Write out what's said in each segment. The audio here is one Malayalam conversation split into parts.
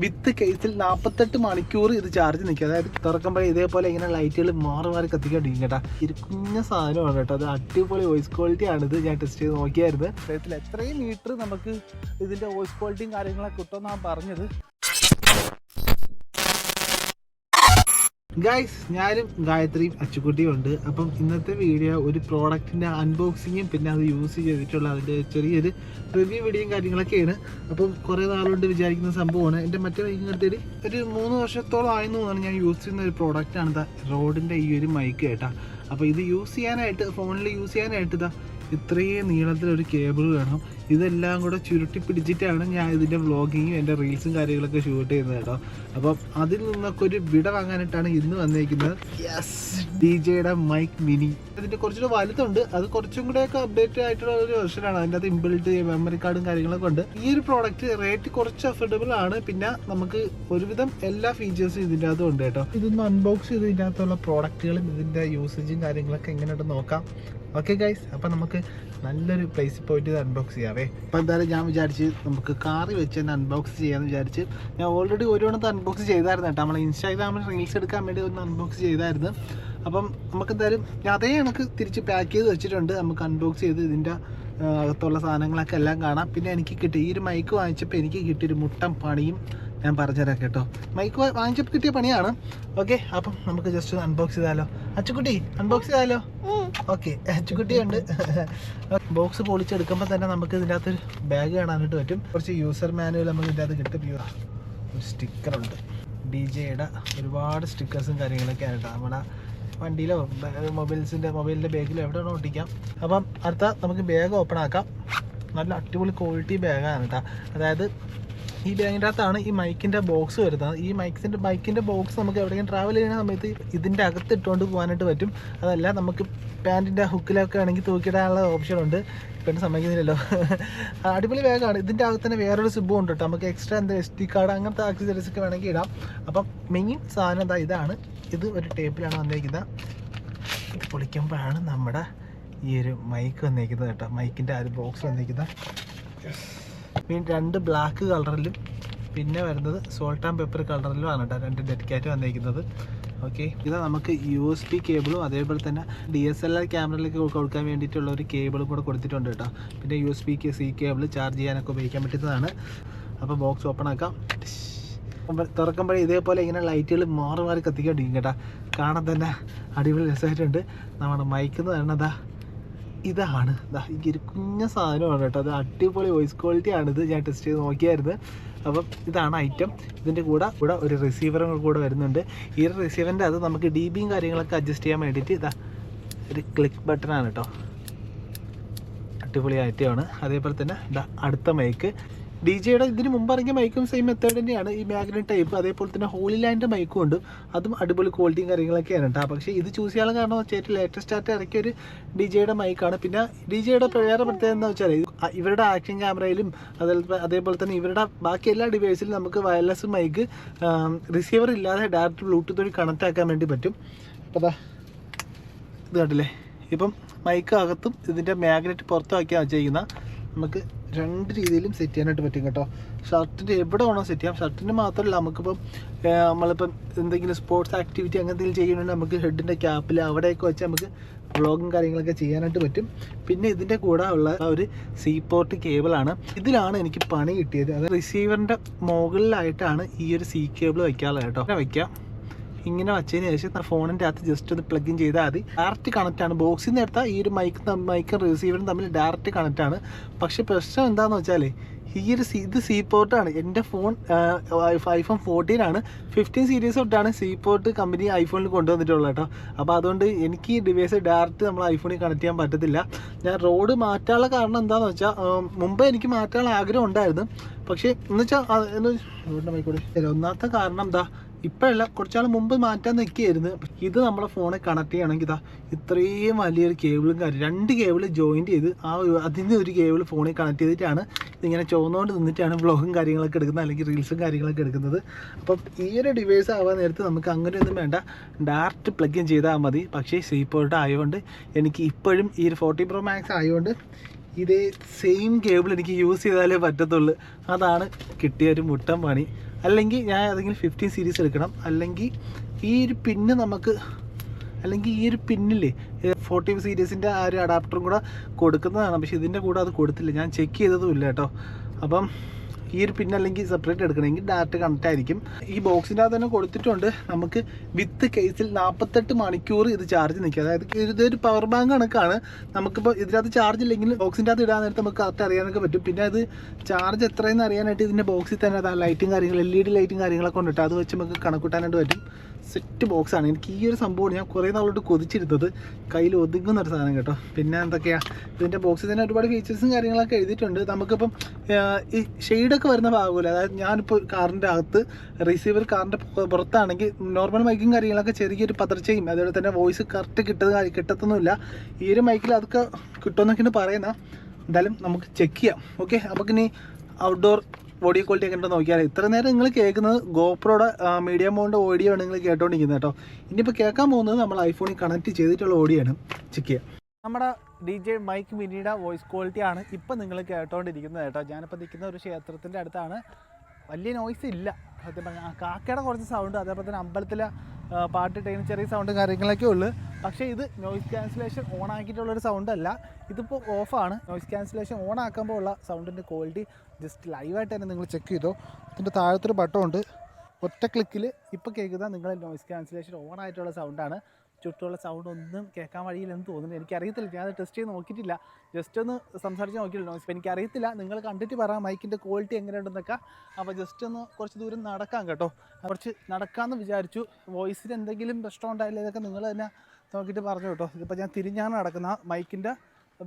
വിത്ത് കേസിൽ നാൽപ്പത്തെട്ട് മണിക്കൂർ ഇത് ചാർജ് നിൽക്കുക അതായത് തുറക്കുമ്പോൾ ഇതേപോലെ ഇങ്ങനെ ലൈറ്റുകൾ മാറി മാറി കത്തിക്കൊണ്ടിരിക്കും കേട്ടോ. ഇത് കുഞ്ഞ സാധനമാണ് കേട്ടോ. അത് അടിപൊളി വോയിസ് ക്വാളിറ്റി ആണിത് ഞാൻ ടെസ്റ്റ് ചെയ്ത് നോക്കിയായിരുന്നു. അദ്ദേഹത്തിൽ എത്രയും മീറ്റർ നമുക്ക് ഇതിന്റെ വോയിസ് ക്വാളിറ്റിയും കാര്യങ്ങളൊക്കെ കിട്ടുമെന്നാണ് പറഞ്ഞത്. ഗൈസ് ഞാനും ഗായത്രിയും അച്ചുക്കുട്ടിയും ഉണ്ട്. അപ്പം ഇന്നത്തെ വീഡിയോ ഒരു പ്രോഡക്റ്റിന്റെ അൺബോക്സിങ്ങും പിന്നെ അത് യൂസ് ചെയ്തിട്ടുള്ള അതിന്റെ ചെറിയൊരു റിവ്യൂ വീഡിയോയും കാര്യങ്ങളൊക്കെയാണ്. അപ്പം കുറേ നാളുകൊണ്ട് വിചാരിക്കുന്ന സംഭവമാണ്. എന്റെ മറ്റേ എടുത്തിട്ട് ഒരു മൂന്ന് വർഷത്തോളം ആയെന്ന് തോന്നുന്നു ഞാൻ യൂസ് ചെയ്യുന്ന ഒരു പ്രോഡക്റ്റാണ് ഇതാ റോഡിന്റെ ഈ ഒരു മൈക്ക് കേട്ടാ. അപ്പോൾ ഇത് യൂസ് ചെയ്യാനായിട്ട് ഫോണിൽ യൂസ് ചെയ്യാനായിട്ട് ഇതാ ഇത്രയും നീളത്തിലൊരു കേബിൾ വേണം. ഇതെല്ലാം കൂടെ ചുരുട്ടി പിടിച്ചിട്ടാണ് ഞാൻ ഇതിന്റെ വ്ളോഗിങ്ങും എന്റെ റീൽസും കാര്യങ്ങളൊക്കെ ഷൂട്ട് ചെയ്യുന്നത് കേട്ടോ. അപ്പം അതിൽ നിന്നൊക്കെ ഒരു വിട വാങ്ങാനായിട്ടാണ് ഇന്ന് വന്നിരിക്കുന്നത് യെസ് ഡി ജെയുടെ മൈക്ക് മിനി ഇതിന്റെ കുറച്ചുകൂടെ വലുതുണ്ട്. അത് കുറച്ചും കൂടെയൊക്കെ അപ്ഡേറ്റ് ആയിട്ടുള്ള ഒരു വെർഷനാണ് അതിന്റെ അത് ഇമ്പിൾട്ട് മെമ്മറി കാർഡും കാര്യങ്ങളൊക്കെ ഉണ്ട്. ഈ ഒരു പ്രോഡക്റ്റ് റേറ്റ് കുറച്ച് അഫോർഡബിൾ ആണ്. പിന്നെ നമുക്ക് ഒരുവിധം എല്ലാ ഫീച്ചേഴ്സും ഇതിന്റെ അകത്തും ഉണ്ട് കേട്ടോ. ഇതൊന്ന് അൺബോക്സ് ചെയ്ത് ഇതിന്റെ അകത്തുള്ള പ്രോഡക്റ്റുകളും ഇതിന്റെ യൂസേജും കാര്യങ്ങളൊക്കെ എങ്ങനെയുണ്ട് നോക്കാം. ഓക്കെ ഗൈസ് അപ്പം നമുക്ക് നല്ലൊരു പ്ലേസിൽ പോയിട്ട് ഇത് അൺബോക്സ് ചെയ്യാവേ. അപ്പം എന്തായാലും ഞാൻ വിചാരിച്ച് നമുക്ക് കാറി വെച്ച് തന്നെ അൺബോക്സ് ചെയ്യാമെന്ന് വിചാരിച്ച് ഞാൻ ഓൾറെഡി ഒരു തവണത്തെ അൺബോക്സ് ചെയ്തായിരുന്നു കേട്ടോ. നമ്മൾ ഇൻസ്റ്റാഗ്രാമിൽ റീൽസ് എടുക്കാൻ വേണ്ടി ഒന്ന് അൺബോക്സ് ചെയ്തായിരുന്നു. അപ്പം നമുക്ക് എന്തായാലും ഞാൻ അതേ കണക്ക് തിരിച്ച് പാക്ക് ചെയ്ത് വെച്ചിട്ടുണ്ട്. നമുക്ക് അൺബോക്സ് ചെയ്ത് ഇതിന്റെ അകത്തുള്ള സാധനങ്ങളൊക്കെ എല്ലാം കാണാം. പിന്നെ എനിക്ക് കിട്ടി ഈ ഒരു മൈക്ക് വാങ്ങിച്ചപ്പോൾ എനിക്ക് കിട്ടിയൊരു മുട്ടം പണിയും ഞാൻ പറഞ്ഞുതരാം കേട്ടോ. മൈക്ക് വാങ്ങിച്ചപ്പോൾ കിട്ടിയ പണിയാണ്. ഓക്കെ അപ്പം നമുക്ക് ജസ്റ്റ് ഒന്ന് അൺബോക്സ് ചെയ്താലോ? അച്ചുക്കുട്ടി അൺബോക്സ് ചെയ്താലോ? ഓക്കെ അച്ചുക്കുട്ടി ഉണ്ട് ബോക്സ് പൊളിച്ചെടുക്കുമ്പോൾ തന്നെ നമുക്ക് ഇതിന്റെ അകത്തൊരു ബാഗ് കാണാനായിട്ട് പറ്റും. കുറച്ച് യൂസർ മാനുവൽ നമുക്ക് ഇതിന്റെ അകത്ത് കിട്ടും. ഒരു സ്റ്റിക്കറുണ്ട് ഡി ജെയുടെ ഒരുപാട് സ്റ്റിക്കേഴ്സും കാര്യങ്ങളൊക്കെ ആയിട്ട്. നമ്മുടെ വണ്ടിയിലോ മൊബൈൽസിന്റെ മൊബൈലിന്റെ ബാഗിലോ എവിടെ വേണോ ഒട്ടിക്കാം. അപ്പം അടുത്ത നമുക്ക് ബാഗ് ഓപ്പൺ ആക്കാം. നല്ല അടിപൊളി ക്വാളിറ്റി ബാഗാണ് കേട്ടോ. അതായത് ഈ ബാഗിന്റെ അകത്താണ് ഈ മൈക്കിന്റെ ബോക്സ് വരുന്നത്. ഈ മൈക്സിന്റെ ബൈക്കിന്റെ ബോക്സ് നമുക്ക് എവിടെയെങ്കിലും ട്രാവൽ ചെയ്യുന്ന സമയത്ത് ഇതിന്റെ അകത്ത് ഇട്ടുകൊണ്ട് പോകാനായിട്ട് പറ്റും. അതല്ല നമുക്ക് പാന്റിന്റെ ഹുക്കിലൊക്കെ ആണെങ്കിൽ തൂക്കിയിടാനുള്ള ഓപ്ഷൻ ഉണ്ട്. പെണ്ണ് സമ്മതിക്കുന്നില്ലല്ലോ. അടിപൊളി ബാഗാണ് ഇതിന്റെ അകത്ത് തന്നെ വേറൊരു സിബും ഉണ്ട് കേട്ടോ. നമുക്ക് എക്സ്ട്രാ എന്താ എസ് ഡി കാർഡ് അങ്ങനത്തെ ആക്സസറീസ് ഒക്കെ വേണമെങ്കിൽ ഇടാം. അപ്പം മെയിൻ സാധനം എന്താ ഇതാണ്. ഇത് ഒരു ടേപ്പിലാണ് വന്നിരിക്കുന്നത് ഇത് പൊളിക്കുമ്പോഴാണ് നമ്മുടെ ഈ ഒരു മൈക്ക് വന്നിരിക്കുന്നത് കേട്ടോ. മൈക്കിന്റെ ആ ഒരു ബോക്സ് വന്നിരിക്കുന്നത് പിന്നെ രണ്ട് ബ്ലാക്ക് കളറിലും പിന്നെ വരുന്നത് സോൾട്ട് ആൻഡ് പെപ്പർ കളറിലും ആണ് കേട്ടോ രണ്ട് ഡെഡിക്കേറ്റ് വന്നിരിക്കുന്നത്. ഓക്കെ ഇത് നമുക്ക് യു എസ് പി കേബിളും അതേപോലെ തന്നെ ഡി എസ് എൽ ആർ ക്യാമറയിലേക്ക് കൊടുക്കാൻ വേണ്ടിയിട്ടുള്ള ഒരു കേബിളും കൂടെ കൊടുത്തിട്ടുണ്ട് കേട്ടോ പിന്നെ U S B C cable charge ചെയ്യാനൊക്കെ ഉപയോഗിക്കാൻ പറ്റുന്നതാണ്. അപ്പോൾ ബോക്സ് ഓപ്പൺ ആക്കാം. തുറക്കുമ്പോഴേ ഇതേപോലെ ഇങ്ങനെ ലൈറ്റുകൾ മാറി മാറി കത്തിക്കൊണ്ടിരിക്കും കേട്ടോ കാണാൻ തന്നെ അടിപൊളി രസമായിട്ടുണ്ട്. നമ്മുടെ മയക്കുന്നതാണ് പറഞ്ഞതാ ഇതാണ്. ഈ ഒരു കുഞ്ഞ സാധനമാണ് കേട്ടോ. അത് അടിപൊളി വോയിസ് ക്വാളിറ്റി ആണ്. ഇത് ഞാൻ ടെസ്റ്റ് ചെയ്ത് നോക്കിയായിരുന്നു. അപ്പം ഇതാണ് ഐറ്റം ഇതിന്റെ കൂടെ ഇവിടെ ഒരു റിസീവറും കൂടെ വരുന്നുണ്ട്. ഈ ഒരു റിസീവറിന്റെ അത് നമുക്ക് ഡി ബിയും കാര്യങ്ങളൊക്കെ അഡ്ജസ്റ്റ് ചെയ്യാൻ വേണ്ടിയിട്ട് ഇതാ ഒരു ക്ലിക്ക് ബട്ടണാണ് കേട്ടോ. അടിപൊളി ഐറ്റമാണ് അതേപോലെ തന്നെ ഇതാ അടുത്ത മൈക്ക് ഡി ജെയുടെ ഇതിന് മുമ്പ് ഇറങ്ങിയ മൈക്കും സെയിം മെത്തേഡ് തന്നെയാണ്. ഈ മാഗ്നറ്റ് ടൈപ്പ് അതേപോലെ തന്നെ ഹോളി ലാൻഡ് മൈക്കും ഉണ്ട്. അതും അടിപൊളി ക്വാളിറ്റിയും കാര്യങ്ങളൊക്കെയാണ് കേട്ടോ പക്ഷേ ഇത് ചൂസ് ചെയ്യാൻ കാരണം വെച്ചാൽ ഏറ്റവും ലേറ്റസ്റ്റ് ആയിട്ട് ഇറക്കിയ ഒരു ഡി ജെയുടെ മൈക്കാണ് പിന്നെ ഡി ജെയുടെ വേറെ പ്രത്യേകത എന്താ വെച്ചാൽ ഇവരുടെ ആക്ഷൻ ക്യാമറയിലും അതേപോലെ അതേപോലെ തന്നെ ഇവരുടെ ബാക്കി എല്ലാ ഡിവൈസിലും നമുക്ക് വയർലെസ് മൈക്ക് റിസീവർ ഇല്ലാതെ ഡയറക്റ്റ് ബ്ലൂടൂത്ത് വഴി കണക്ട് ആക്കാൻ വേണ്ടി പറ്റും. അപ്പോൾ അതാ ഇത് കണ്ടില്ലേ? ഇപ്പം മൈക്ക് അകത്തും ഇതിന്റെ മാഗ്നറ്റ് പുറത്താക്കിയാണ് വെച്ചിരിക്കുന്ന നമുക്ക് രണ്ട് രീതിയിലും സെറ്റ് ചെയ്യാനായിട്ട് പറ്റും കേട്ടോ. ഷർട്ടിന്റെ എവിടെ വേണോ സെറ്റ് ചെയ്യാം. ഷർട്ടിന് മാത്രമല്ല നമുക്കിപ്പം നമ്മളിപ്പം എന്തെങ്കിലും സ്പോർട്സ് ആക്ടിവിറ്റി അങ്ങനെ എന്തെങ്കിലും ചെയ്യണമെങ്കിൽ നമുക്ക് ഹെഡിന്റെ ക്യാപ്പിൽ അവിടെയൊക്കെ വെച്ച് നമുക്ക് വ്ളോഗും കാര്യങ്ങളൊക്കെ ചെയ്യാനായിട്ട് പറ്റും. പിന്നെ ഇതിന്റെ കൂടെ ഉള്ള ആ ഒരു സീ പോർട്ട് കേബിളാണ് ഇതിലാണ് എനിക്ക് പണി കിട്ടിയത്. അത് റിസീവറിന്റെ മുകളിലായിട്ടാണ് ഈ ഒരു സീ കേബിൾ വയ്ക്കാനുള്ളത് കേട്ടോ. വയ്ക്കാം ഇങ്ങനെ വച്ചതിന് ശേഷം ഫോണിന്റെ അകത്ത് ജസ്റ്റ് ഒന്ന് പ്ലഗ് ഇൻ ചെയ്താൽ മതി. ഡയറക്റ്റ് കണക്റ്റ് ആണ്. ബോക്സിൽ നിന്ന് എടുത്താൽ ഈ ഒരു മൈക്ക് മൈക്കും റിസീവറും തമ്മിൽ ഡയറക്റ്റ് കണക്റ്റ് ആണ്. പക്ഷേ പ്രശ്നം എന്താണെന്ന് വെച്ചാൽ ഈ ഒരു സി ഇത് സി പോർട്ടാണ് എന്റെ ഫോൺ ഐഫോൺ ഫോർട്ടീൻ ആണ്. ഫിഫ്റ്റീൻ സീരീസ് തൊട്ടാണ് സി പോർട്ട് കമ്പനി ഐഫോണിൽ കൊണ്ടുവന്നിട്ടുള്ളത് കേട്ടോ. അപ്പോൾ അതുകൊണ്ട് എനിക്ക് ഈ ഡിവൈസ് ഡയറക്റ്റ് നമ്മൾ ഐഫോണിൽ കണക്ട് ചെയ്യാൻ പറ്റത്തില്ല. ഞാൻ റോഡ് മാറ്റാനുള്ള കാരണം എന്താണെന്ന് വെച്ചാൽ മുമ്പ് എനിക്ക് മാറ്റാനുള്ള ആഗ്രഹം ഉണ്ടായിരുന്നു. പക്ഷേ എന്ന് വെച്ചാൽ ഒന്നാമത്തെ കാരണം എന്താ ഇപ്പോഴല്ല കുറച്ചാൾ മുമ്പ് മാറ്റാൻ നിൽക്കുകയായിരുന്നു ഇത് നമ്മളെ ഫോണിൽ കണക്ട് ചെയ്യണമെങ്കിൽ ഇതാ ഇത്രയും വലിയൊരു കേബിളും കാര്യം രണ്ട് കേബിൾ ജോയിന്റ് ചെയ്ത് ആ ഒരു- നിന്ന് ഒരു കേബിൾ ഫോണിൽ കണക്ട് ചെയ്തിട്ടാണ് ഇതിങ്ങനെ ചുവന്നുകൊണ്ട് നിന്നിട്ടാണ് ബ്ലോഗും കാര്യങ്ങളൊക്കെ എടുക്കുന്നത് അല്ലെങ്കിൽ റീൽസും കാര്യങ്ങളൊക്കെ എടുക്കുന്നത്. അപ്പം ഈ ഒരു ഡിവൈസ് ആവാൻ നേരത്ത് നമുക്ക് അങ്ങനെയൊന്നും വേണ്ട. ഡയറക്റ്റ് പ്ലഗ് ചെയ്താൽ മതി. പക്ഷേ സീപ്പോർട്ട് പോർട്ട് ആയതുകൊണ്ട് എനിക്ക് ഇപ്പോഴും ഈ ഒരു ഫോർട്ടി പ്രോ മാക്സ് ആയതുകൊണ്ട് ഇതേ സെയിം കേബിൾ എനിക്ക് യൂസ് ചെയ്താലേ പറ്റത്തുള്ളൂ. അതാണ് കിട്ടിയ ഒരു മുട്ടൻ പണി. അല്ലെങ്കിൽ ഞാൻ ഏതെങ്കിലും ഫിഫ്റ്റീൻ സീരീസ് എടുക്കണം. അല്ലെങ്കിൽ ഈ ഒരു പിന്ന് നമുക്ക് അല്ലെങ്കിൽ ഈ ഒരു പിന്നില്ലേ ഫോർട്ടി സീരീസിന്റെ ആ ഒരു അഡാപ്റ്ററും കൂടെ കൊടുക്കുന്നതാണ്. പക്ഷേ ഇതിന്റെ കൂടെ അത് കൊടുത്തില്ല. ഞാൻ ചെക്ക് ചെയ്തതും ഇല്ല കേട്ടോ. അപ്പം ഈ ഒരു പിൻ അല്ലെങ്കിൽ സെപ്പറേറ്റ് എടുക്കണമെങ്കിൽ ഡയറക്റ്റ് കണക്റ്റ് ആയിരിക്കും. ഈ ബോക്സിന്റെ അകത്ത് തന്നെ കൊടുത്തിട്ടുണ്ട് നമുക്ക് വിത്ത് കേസിൽ നാൽപ്പത്തെട്ട് മണിക്കൂർ ഇത് ചാർജ് നിൽക്കുക അതായത് ഇതൊരു പവർ ബാങ്ക് കണക്കാണ്. നമുക്കിപ്പോൾ ഇതിനകത്ത് ചാർജ് ഇല്ലെങ്കിൽ ബോക്സിന്റെ അകത്ത് ഇടാൻ നേരത്തെ നമുക്ക് കറക്റ്റ് അറിയാനൊക്കെ പറ്റും. പിന്നെ അത് ചാർജ് എത്രയെന്ന് അറിയാനായിട്ട് ഇതിന്റെ ബോക്സിൽ തന്നെ അത് ലൈറ്റും കാര്യങ്ങൾ എൽ ഇ ഡി ലൈറ്റും കാര്യങ്ങളൊക്കെ കൊണ്ടിട്ട് അത് വെച്ച് നമുക്ക് കണക്കൂട്ടാനായിട്ട് പറ്റും. സെറ്റ് ബോക്സാണ് എനിക്ക് ഈ ഒരു സംഭവമാണ് ഞാൻ കുറേ നാളോട്ട് കൊതിച്ചിരുന്നത്. കയ്യിൽ ഒതുങ്ങുന്ന ഒരു സാധനം കേട്ടോ. പിന്നെ എന്തൊക്കെയാണ് ഇതിന്റെ ബോക്സിൽ തന്നെ ഒരുപാട് ഫീച്ചേഴ്സും കാര്യങ്ങളൊക്കെ എഴുതിയിട്ടുണ്ട്. നമുക്കിപ്പം ഈ ഷെയ്ഡൊക്കെ വരുന്ന ഭാഗമില്ല? അതായത് ഞാനിപ്പോൾ കാറിന്റെ അകത്ത് റിസീവർ കാറിന്റെ പുറത്താണെങ്കിൽ നോർമൽ മൈക്കും കാര്യങ്ങളൊക്കെ ചെറിയൊരു പതർച്ചയും അതുപോലെ തന്നെ വോയിസ് കറക്റ്റ് കിട്ടുന്ന കിട്ടത്തൊന്നുമില്ല. ഈ ഒരു മൈക്കിൽ അതൊക്കെ കിട്ടുമെന്നൊക്കെയാണ് പറയുന്ന എന്തായാലും നമുക്ക് ചെക്ക് ചെയ്യാം. ഓക്കെ നമുക്കിനി ഔട്ട്ഡോർ ഓഡിയോ ക്വാളിറ്റി ഒക്കെ ഉണ്ടോ നോക്കിയാൽ ഇത്ര നേരം നിങ്ങൾ കേൾക്കുന്നത് ഗോപ്രോയുടെ മീഡിയം മോണിന്റെ ഓഡിയോ ആണ് നിങ്ങൾ കേട്ടോണ്ടിരിക്കുന്നത് കേട്ടോ. ഇനിയിപ്പോൾ കേൾക്കാൻ പോകുന്നത് നമ്മൾ ഐഫോണിൽ കണക്ട് ചെയ്തിട്ടുള്ള ഓഡിയോ ആണ്. ചെക്ക് നമ്മുടെ ഡി ജെ മൈക്ക് മിനിയുടെ വോയിസ് ക്വാളിറ്റി ആണ് ഇപ്പം നിങ്ങൾ കേട്ടോണ്ടിരിക്കുന്നത് കേട്ടോ. ഞാനിപ്പോൾ നിൽക്കുന്ന ഒരു ക്ഷേത്രത്തിന്റെ അടുത്താണ്. വലിയ നോയ്സ് ഇല്ല. സത്യം പറഞ്ഞാൽ കാക്കയുടെ കുറച്ച് സൗണ്ട് അതേപോലെ തന്നെ അമ്പലത്തിലെ പാട്ട് ടൈം ചെറിയ സൗണ്ടും കാര്യങ്ങളൊക്കെ ഉള്ളു. പക്ഷേ ഇത് നോയ്സ് ക്യാൻസലേഷൻ ഓൺ ആക്കിയിട്ടുള്ളൊരു സൗണ്ട് അല്ല. ഇതിപ്പോൾ ഓഫാണ് നോയ്സ് ക്യാൻസലേഷൻ ഓൺ ആക്കുമ്പോൾ ഉള്ള സൗണ്ടിന്റെ ക്വാളിറ്റി ജസ്റ്റ് ലൈവായിട്ട് തന്നെ നിങ്ങൾ ചെക്ക് ചെയ്തോ. ഇതിന്റെ താഴത്തൊരു ബട്ടൺ ഉണ്ട്. ഒറ്റ ക്ലിക്കിൽ ഇപ്പോൾ കേൾക്കുന്ന നിങ്ങളുടെ നോയ്സ് ക്യാൻസലേഷൻ ഓൺ ആയിട്ടുള്ള സൗണ്ടാണ് ചുറ്റുമുള്ള സൗണ്ട് ഒന്നും കേൾക്കാൻ വഴിയില്ലെന്ന് തോന്നുന്നു. എനിക്കറിയത്തില്ല. ഞാൻ ടെസ്റ്റ് ചെയ്ത് നോക്കിയിട്ടില്ല. ജസ്റ്റ് ഒന്ന് സംസാരിച്ച് നോക്കിയില്ല എനിക്ക് എനിക്കറിയത്തില്ല. നിങ്ങൾ കണ്ടിട്ട് പറ മൈക്കിന്റെ ക്വാളിറ്റി എങ്ങനെയുണ്ടെന്നൊക്കെ. അപ്പോൾ ജസ്റ്റ് ഒന്ന് കുറച്ച് ദൂരം നടക്കാം കേട്ടോ. കുറച്ച് നടക്കാമെന്ന് വിചാരിച്ചു. വോയിസിന് എന്തെങ്കിലും പ്രശ്നം ഉണ്ടായില്ല ഇതൊക്കെ നിങ്ങൾ തന്നെ നോക്കിയിട്ട് പറഞ്ഞു കേട്ടോ. ഇതിപ്പോൾ ഞാൻ തിരിഞ്ഞാണ് നടക്കുന്ന മൈക്കിന്റെ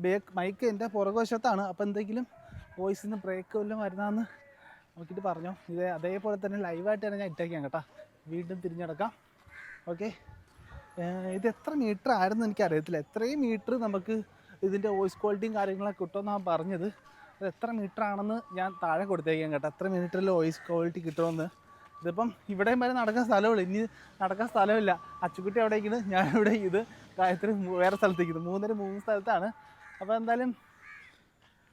ബേക്ക് മൈക്ക് എന്റെ പുറകുവശത്താണ്. അപ്പോൾ എന്തെങ്കിലും വോയിസിന് ബ്രേക്ക് വല്ലതും വരുന്നതെന്ന് നോക്കിയിട്ട് പറഞ്ഞു. ഇത് അതേപോലെ തന്നെ ലൈവായിട്ട് തന്നെ ഞാൻ ഇട്ടേക്കാം കേട്ടോ. വീണ്ടും തിരിഞ്ഞടക്കാം ഓക്കെ ഇത് എത്ര മീറ്റർ ആയിരുന്നു എനിക്ക് അറിയത്തില്ല എത്രയും മീറ്റർ നമുക്ക് ഇതിന്റെ വോയിസ് ക്വാളിറ്റിയും കാര്യങ്ങളൊക്കെ കിട്ടുമെന്നാണ് പറഞ്ഞത്. അത് എത്ര മീറ്റർ ആണെന്ന് ഞാൻ താഴെ കൊടുത്തേക്കാം കേട്ടോ. എത്ര മീറ്ററിൽ വോയിസ് ക്വാളിറ്റി കിട്ടുമെന്ന്. ഇതിപ്പം ഇവിടെയും വരെ നടക്കാൻ സ്ഥലമുള്ളൂ ഇനി നടക്കാൻ സ്ഥലമില്ല. അച്ചുകുട്ടി അവിടെ ഇരിക്കുന്നത് ഞാൻ ഇവിടെ ഇത് ഗായത്രി വേറെ സ്ഥലത്തേക്ക് മൂന്നര മൂന്ന് സ്ഥലത്താണ്. അപ്പോൾ എന്തായാലും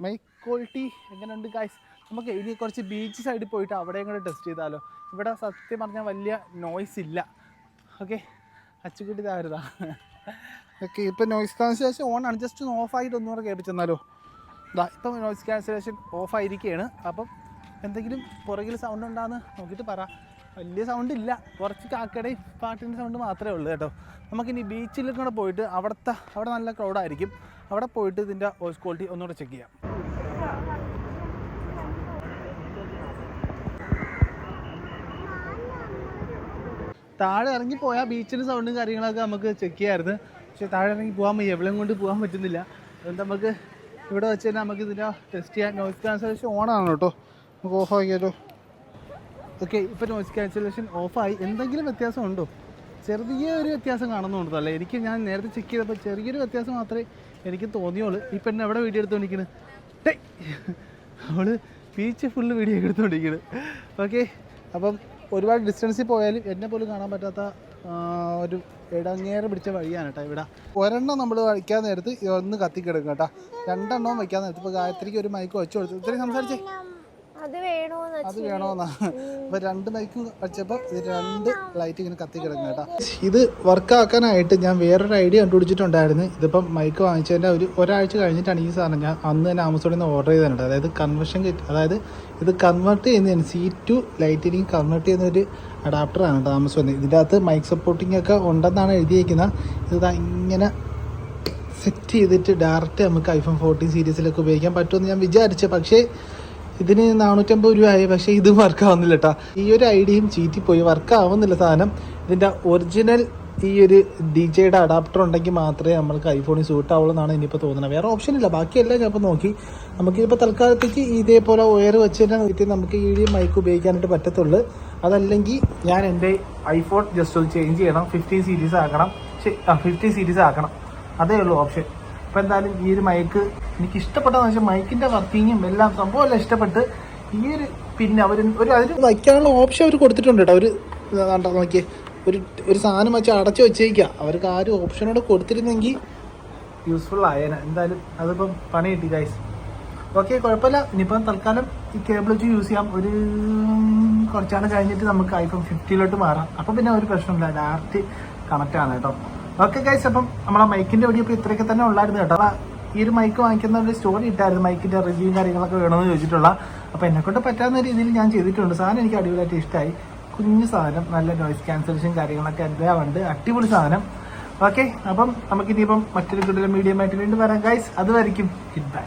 മൈക്ക് ക്വാളിറ്റി എങ്ങനെയുണ്ട് ഗായ്സ് നമുക്ക് ഇനി കുറച്ച് ബീച്ച് സൈഡിൽ പോയിട്ട് അവിടെയും കൂടെ ടെസ്റ്റ് ചെയ്താലോ. ഇവിടെ സത്യം പറഞ്ഞാൽ വലിയ നോയ്സ് ഇല്ല. ഓക്കെ അച്ചുകുട്ടി താരുതാ ഓക്കെ ഇപ്പം നോയിസ് ക്യാൻസലേഷൻ ഓൺ ആണ്. ജസ്റ്റ് ഒന്ന് ഓഫ് ആയിട്ട് ഓഫായിട്ട് ഒന്നുകൂടെ കേൾപ്പിച്ചെന്നാലോ ഇതാ ഇപ്പം നോയിസ് ക്യാൻസലേഷൻ ഓഫ് ആയിരിക്കുകയാണ് അപ്പം എന്തെങ്കിലും പുറകിൽ സൗണ്ട് ഉണ്ടാകുന്ന നോക്കിയിട്ട് പറ. വലിയ സൗണ്ട് ഇല്ല. കുറച്ച് കാക്കടെ പാട്ടിന്റെ സൗണ്ട് മാത്രമേ ഉള്ളൂ കേട്ടോ. നമുക്കിനി ബീച്ചിൽ കൂടെ പോയിട്ട് അവിടുത്തെ അവിടെ നല്ല ക്രൗഡായിരിക്കും അവിടെ പോയിട്ട് ഇതിന്റെ വോയിസ് ക്വാളിറ്റി ഒന്നുകൂടെ ചെക്ക് ചെയ്യാം. താഴെ ഇറങ്ങി പോയാൽ ബീച്ചിന്റെ സൗണ്ടും കാര്യങ്ങളൊക്കെ നമുക്ക് ചെക്ക് ചെയ്യാമായിരുന്നു പക്ഷേ താഴെ ഇറങ്ങി പോകാൻ എവിടെയും കൊണ്ട് പോകാൻ പറ്റുന്നില്ല. അതുകൊണ്ട് നമുക്ക് ഇവിടെ വെച്ച് തന്നെ നമുക്ക് ഇതിന്റെ ടെസ്റ്റ് ചെയ്യാൻ നോയ്സ് ക്യാൻസലേഷൻ ഓണാണ് കേട്ടോ. നമുക്ക് ഓഫ് ആക്കിയാലോ? ഓക്കെ ഇപ്പോൾ നോയ്സ് ക്യാൻസലേഷൻ ഓഫായി എന്തെങ്കിലും വ്യത്യാസം ഉണ്ടോ? ചെറിയൊരു വ്യത്യാസം കാണുന്നുണ്ടോ അല്ലേ? എനിക്ക് ഞാൻ നേരത്തെ ചെക്ക് ചെയ്തപ്പോൾ ചെറിയൊരു വ്യത്യാസം മാത്രമേ എനിക്ക് തോന്നിയുള്ളൂ. ഈ എന്നെ എവിടെ വീഡിയോ എടുത്തുകൊണ്ടിരിക്കുന്നത് ടേ അവൾ ബീച്ച് ഫുള്ള് വീഡിയോ എടുത്തുകൊണ്ടിരിക്കുന്നത് ഓക്കെ അപ്പം ഒരുപാട് ഡിസ്റ്റൻസിൽ പോയാലും എന്നെ പോലും കാണാൻ പറ്റാത്ത ഒരു ഇടങ്ങേറെ പിടിച്ച വഴിയാണ് കേട്ടോ ഇവിടെ. ഒരെണ്ണം നമ്മൾ വയ്ക്കാൻ നേരത്ത് ഒന്ന് കത്തിക്കിടക്കും കേട്ടോ രണ്ടെണ്ണവും വയ്ക്കാൻ നേരത്ത് ഇപ്പോൾ ഗായത്രിക്ക് ഒരു മൈക്ക് വെച്ച് കൊടുത്തു. ഇത്രയും സംസാരിച്ചേ? അത് വേണോന്ന് അപ്പൊ രണ്ട് മൈക്കും വെച്ചപ്പോ ഇത് രണ്ട് ലൈറ്റ് ഇങ്ങനെ കത്തി കിടക്കുന്നു കേട്ടോ. ഇത് വർക്ക് ആക്കാനായിട്ട് ഞാൻ വേറൊരു ഐഡിയ കണ്ടുപിടിച്ചിട്ടുണ്ടായിരുന്നു. ഇതിപ്പം മൈക്ക് വാങ്ങിച്ചതിന്റെ ഒരു ഒരാഴ്ച കഴിഞ്ഞിട്ടാണ് ഈ സാധനം ഞാൻ അന്ന് തന്നെ ആമസോണിൽ നിന്ന് ഓർഡർ ചെയ്തിട്ടുണ്ട് അതായത് കൺവെർഷൻ കിറ്റ് അതായത് ഇത് കൺവേർട്ട് ചെയ്യുന്നതിന് സി ടു ലൈറ്റിനിങ് കൺവേർട്ട് ചെയ്യുന്ന ഒരു അഡാപ്റ്ററാണ് കേട്ടോ ആമസോണിൽ ഇതിന്റെ അകത്ത് മൈക്ക് സപ്പോർട്ടിംഗ് ഒക്കെ ഉണ്ടെന്നാണ് എഴുതിയിരിക്കുന്നത് ഇത് ഇങ്ങനെ സെറ്റ് ചെയ്തിട്ട് ഡയറക്റ്റ് നമുക്ക് ഐഫോൺ ഫോർട്ടീൻ സീരീസിലൊക്കെ ഉപയോഗിക്കാൻ പറ്റുമെന്ന് ഞാൻ വിചാരിച്ചു. പക്ഷേ ഇതിന് നാനൂറ്റമ്പത് രൂപ ആയി പക്ഷേ ഇത് വർക്ക് ആവുന്നില്ല കേട്ടോ ഈ ഒരു ഐഡിയയും ചീറ്റിപ്പോയി. വർക്ക് ആവുന്നില്ല സാധനം. ഇതിന്റെ ഒറിജിനൽ ഈ ഒരു ഡി ജെയുടെ അഡാപ്റ്റർ ഉണ്ടെങ്കിൽ മാത്രമേ നമ്മൾക്ക് ഐഫോണിൽ സൂട്ട് ആവുള്ളൂ എന്നാണ് ഇനിയിപ്പോൾ തോന്നുന്നത് വേറെ ഓപ്ഷൻ ഇല്ല. ബാക്കിയെല്ലാം ഞാൻ ഇപ്പോൾ നോക്കി. നമുക്ക് ഇപ്പോൾ തൽക്കാലത്തേക്ക് ഇതേപോലെ ഒയർ വെച്ച് തന്നെ നോക്കിയിട്ട് നമുക്ക് ഈ മൈക്ക് ഉപയോഗിക്കാനായിട്ട് പറ്റത്തുള്ളൂ. അതല്ലെങ്കിൽ ഞാൻ എന്റെ ഐഫോൺ ജസ്റ്റ് ഒന്ന് ചേഞ്ച് ചെയ്യണം. ഫിഫ്റ്റീൻ സീരീസ് ആക്കണം. ഫിഫ്റ്റീൻ സീരീസ് ആക്കണം. അതേ ഉള്ളൂ ഓപ്ഷൻ അപ്പോൾ എന്തായാലും ഈ ഒരു മൈക്ക് എനിക്ക് ഇഷ്ടപ്പെട്ടതെന്ന് വെച്ചാൽ മൈക്കിന്റെ വർക്കിങ്ങും എല്ലാം സംഭവം എല്ലാം ഇഷ്ടപ്പെട്ട് ഈ ഒരു പിന്നെ അവർ ഒരു അതിന് വയ്ക്കാനുള്ള ഓപ്ഷൻ അവർ കൊടുത്തിട്ടുണ്ട് കേട്ടോ. അവർ കണ്ടോ നോക്കിയേ. ഒരു ഒരു സാധനം വെച്ച് അടച്ചു വെച്ചേക്കുക അവർക്ക് ആ ഒരു ഓപ്ഷനോട് കൊടുത്തിരുന്നെങ്കിൽ യൂസ്ഫുൾ ആയേനെ. എന്തായാലും അതിപ്പം പണി കിട്ടി ഗൈസ് ഓക്കെ കുഴപ്പമില്ല. ഇനിയിപ്പം തൽക്കാലം ഈ കേബിൾ വെച്ച് യൂസ് ചെയ്യാം. ഒരു കുറച്ചാണ് കഴിഞ്ഞിട്ട് നമുക്ക് ഐഫോൺ ഫിഫ്റ്റിയിലോട്ട് മാറാം. അപ്പം പിന്നെ ഒരു പ്രശ്നമില്ല. ഡയറക്റ്റ് കണക്റ്റ് ആണ് കേട്ടോ. ഓക്കെ ഗൈസ് അപ്പം നമ്മളെ മൈക്കിന്റെ വീഡിയോ ഇപ്പോൾ ഇത്രയൊക്കെ തന്നെ ഉള്ളായിരുന്നു കേട്ടോ. ഈ ഒരു മൈക്ക് വാങ്ങിക്കുന്ന ഒരു സ്റ്റോറി ഇട്ടായിരുന്നു മൈക്കിന്റെ റിവ്യൂ കാര്യങ്ങളൊക്കെ വേണമെന്ന് ചോദിച്ചിട്ടുള്ള. അപ്പോൾ എന്നെ കൊണ്ട് പറ്റാവുന്ന രീതിയിൽ ഞാൻ ചെയ്തിട്ടുണ്ട്. സാധനം എനിക്ക് അടിപൊളിയായിട്ട് ഇഷ്ടമായി കുഞ്ഞു സാധനം നല്ല നോയിസ് ക്യാൻസലേഷൻ കാര്യങ്ങളൊക്കെ എല്ലാം ഉണ്ട് അടിപൊളി സാധനം. ഓക്കെ അപ്പം നമുക്കിനിയിപ്പം മറ്റൊരു കൂടുതൽ മീഡിയം ആയിട്ട് വീണ്ടും വരാം ഗൈസ് അതുവരെയും ഫീഡ്ബാക്ക്